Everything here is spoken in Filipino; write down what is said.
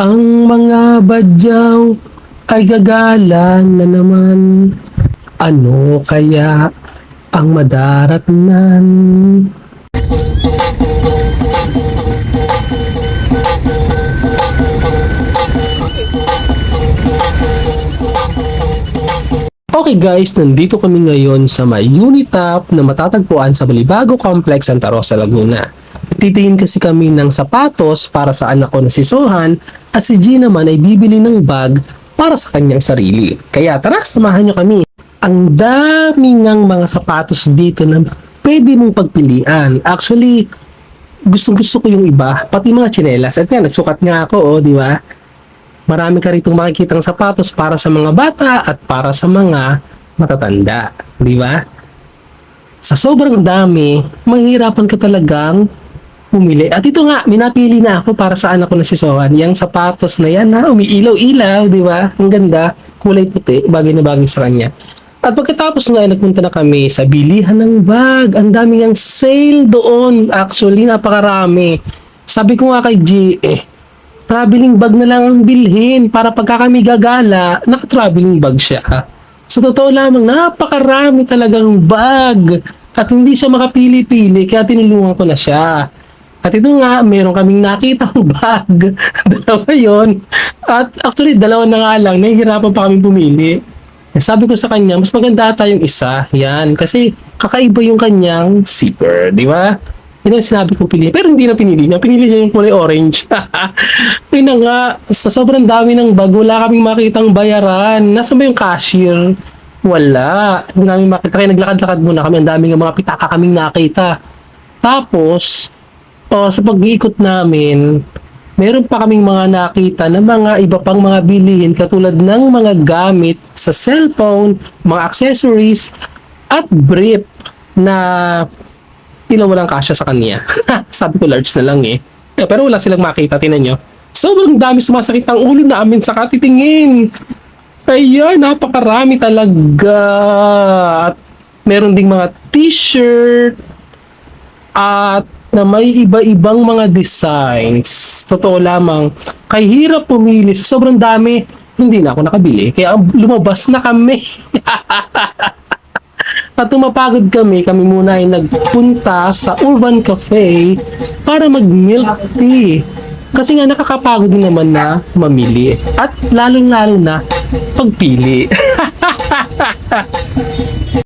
Ang mga badyaw ay gagala na naman. Ano kaya ang madaratnan? Okay guys, nandito kami ngayon sa may Unitap na matatagpuan sa Balibago Complex, Santa Rosa, Laguna. Titingin kasi kami ng sapatos para sa anak ko na si Sohan at si G naman ay bibili ng bag para sa kanyang sarili. Kaya tara, samahan nyo kami. Ang dami ngang mga sapatos dito na pwede mong pagpilian. Actually, gustong gusto ko yung iba, pati mga tsinelas. At nga, nagsukat nga ako, oh, di ba? Marami ka rito makikitang sapatos para sa mga bata at para sa mga matatanda. Di ba? Sa sobrang dami, mahirapan ka talagang pumili. At ito nga, minapili na ako para sa anak ko na si Sohan. Yung sapatos na yan, ha, umiilaw-ilaw, di ba? Ang ganda, kulay puti, bagay na bagay sa kanya. At pagkatapos nga, nagpunta na kami sa bilihan ng bag. Ang dami ng sale doon. Actually, napakarami. Sabi ko nga kay G, eh, traveling bag na lang ang bilhin para pagka kami gagala, naka-traveling bag siya. Sa totoo lamang, napakarami talagang bag. At hindi siya makapili-pili, kaya tinulungan ko na siya. At ito nga, meron kaming nakitang bag. dalawa yon At actually, dalawa na nga lang, nahihirapan pa kami pumili. Eh, Sabi ko sa kanya, mas maganda ata yung isa. Yan. Kasi kakaiba yung kanyang zipper. Di ba? Yun ang sinabi kong pinili. Pero hindi na pinili niya. Pinili niya yung kulay orange. Yun na nga. Sa sobrang dami ng bag, wala kaming makitang bayaran. Nasaan ba yung cashier? Wala. Hindi namin makita. Kaya naglakad-lakad muna kami. Ang daming mga pitaka kaming nakita. Tapos, oh, sa pag-iikot namin, meron pa kaming mga nakita na mga iba pang mga bilihin katulad ng mga gamit sa cellphone, mga accessories, at brief na tila walang kasya sa kanya. Sabi ko large na lang eh. Eh, Pero wala silang makita, tinan nyo. Sobrang dami sumasakit ang ulo namin sa katitingin. Ayan, napakarami talaga. At meron ding mga t-shirt at na may iba-ibang mga designs. Totoo lamang, kay hirap pumili sa sobrang dami, hindi na ako nakabili. Kaya lumabas na kami. At tumapagod kami, kami muna ay nagpunta sa Urban Cafe para mag-milk tea. Kasi nga nakakapagod din naman na mamili. At lalong-lalo na pagpili.